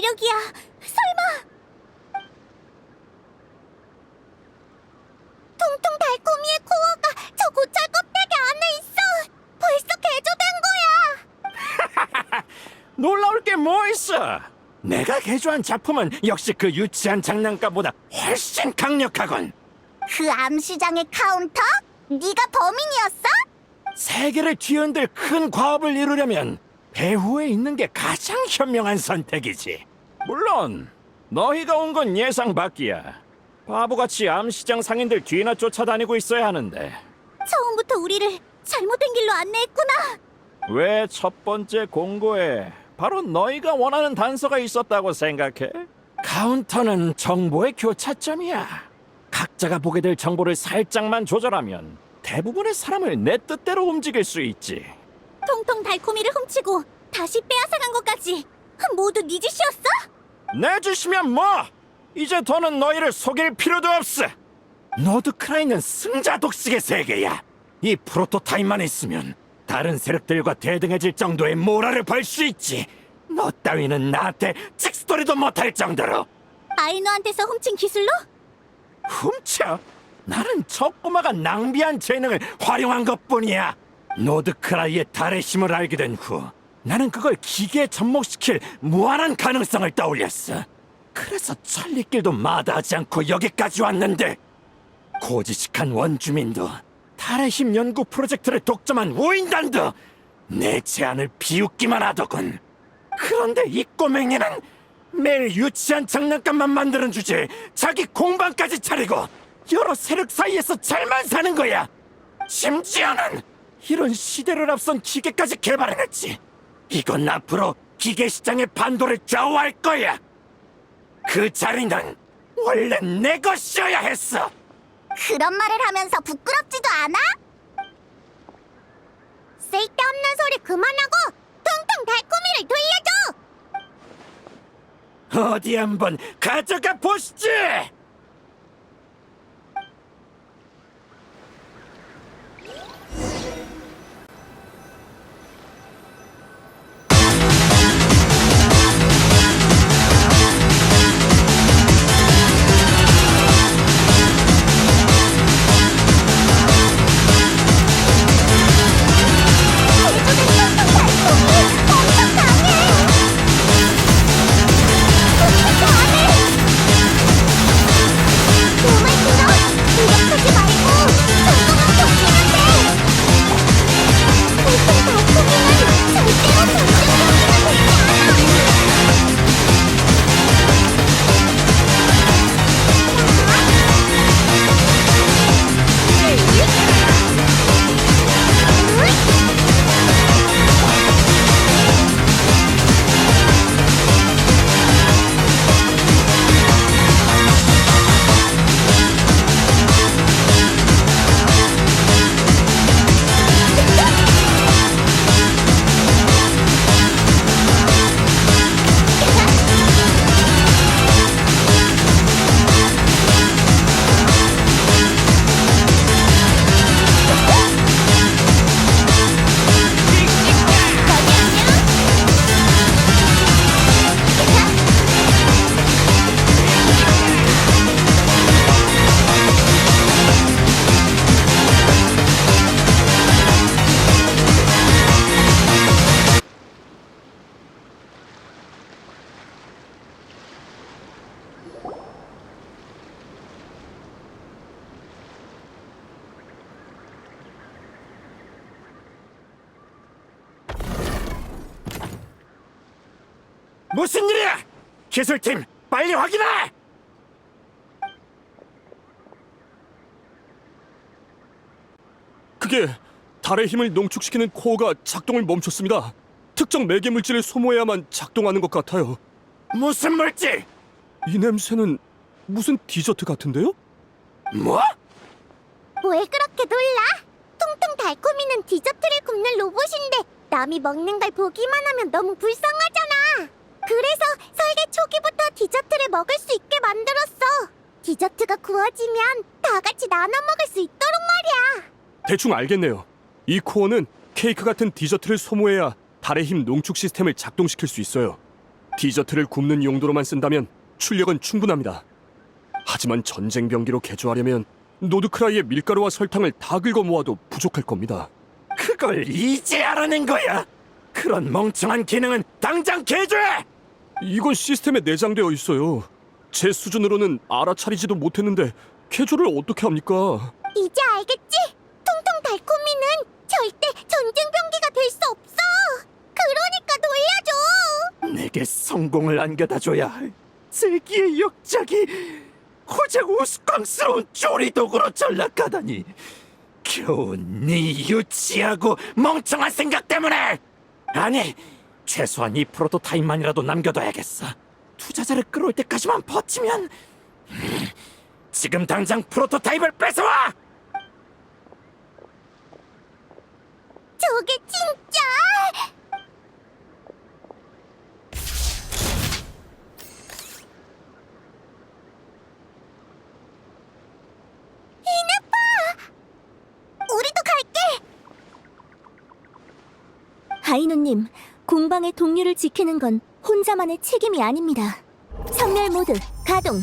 위력이야. 설마. 통통 달콤이의 코어가 저 고철 껍데기 안에 있어. 벌써 개조된 거야. 놀라울 게 뭐 있어? 내가 개조한 작품은 역시 그 유치한 장난감보다 훨씬 강력하군. 그 암시장의 카운터? 네가 범인이었어? 세계를 뒤흔들 큰 과업을 이루려면 배후에 있는 게 가장 현명한 선택이지. 물론 너희가 온 건 예상 밖이야. 바보같이 암시장 상인들 뒤나 쫓아다니고 있어야 하는데 처음부터 우리를 잘못된 길로 안내했구나. 왜 첫 번째 공고에 바로 너희가 원하는 단서가 있었다고 생각해? 카운터는 정보의 교차점이야. 각자가 보게 될 정보를 살짝만 조절하면 대부분의 사람을 내 뜻대로 움직일 수 있지. 통통 달콤이를 훔치고 다시 빼앗아간 것까지 모두 네 짓이었어? 내주시면 뭐? 이제 더는 너희를 속일 필요도 없어. 노드크라이는 승자 독식의 세계야. 이 프로토타입만 있으면 다른 세력들과 대등해질 정도의 모라를 벌수 있지. 너 따위는 나한테 칙스토리도 못할 정도로 아이노한테서 훔친 기술로? 훔쳐. 나는 저 꼬마가 낭비한 재능을 활용한 것뿐이야. 노드크라이의 달의 힘을 알게 된 후, 나는 그걸 기계에 접목시킬 무한한 가능성을 떠올렸어. 그래서 천리길도 마다하지 않고 여기까지 왔는데, 고지식한 원주민도, 달의 힘 연구 프로젝트를 독점한 우인단도 내 제안을 비웃기만 하더군. 그런데 이 꼬맹이는 매일 유치한 장난감만 만드는 주제에 자기 공방까지 차리고 여러 세력 사이에서 잘만 사는 거야. 심지어는 이런 시대를 앞선 기계까지 개발해냈지. 이건 앞으로 기계 시장의 반도를 좌우할 거야. 그 자리는 원래 내 것이어야 했어. 그런 말을 하면서 부끄럽지도 않아? 쓸데없는 소리 그만하고 통통 달콤이를 돌려줘! 어디 한번 가져가 보시지. 무슨 일이야? 기술팀 빨리 확인해! 그게 달의 힘을 농축시키는 코어가 작동을 멈췄습니다. 특정 매개 물질을 소모해야만 작동하는 것 같아요. 무슨 물질? 이 냄새는 무슨 디저트 같은데요? 뭐? 왜 그렇게 놀라? 통통 달콤이는 디저트를 굽는 로봇인데 남이 먹는 걸 보기만 하면 너무 불쌍하잖아. 먹을 수 있게 만들었어. 디저트가 구워지면 다 같이 나눠 먹을 수 있도록 말이야. 대충 알겠네요. 이 코어는 케이크 같은 디저트를 소모해야 달의 힘 농축 시스템을 작동시킬 수 있어요. 디저트를 굽는 용도로만 쓴다면 출력은 충분합니다. 하지만 전쟁 병기로 개조하려면 노드크라이의 밀가루와 설탕을 다 긁어 모아도 부족할 겁니다. 그걸 이제 알아낸 거야. 그런 멍청한 기능은 당장 개조해. 이건 시스템에 내장되어 있어요. 제 수준으로는 알아차리지도 못했는데 개조를 어떻게 합니까? 이제 알겠지? 통통 달콤이는 절대 전쟁 병기가 될 수 없어. 그러니까 놀려줘. 내게 성공을 안겨다줘야 할 세기의 역작이 고작 우스꽝스러운 조리도구로 전락하다니 겨우 네 유치하고 멍청한 생각 때문에 아니 최소한 이 프로토타입만이라도 남겨둬야겠어. 투자자를 끌어올 때까지만 버티면 음, 지금 당장 프로토타입을 뺏어와! 저게 진짜. 이나빠. 우리도 갈게. 하이노님, 공방의 동료를 지키는 건 혼자만의 책임이 아닙니다. 선멸 모드 가동.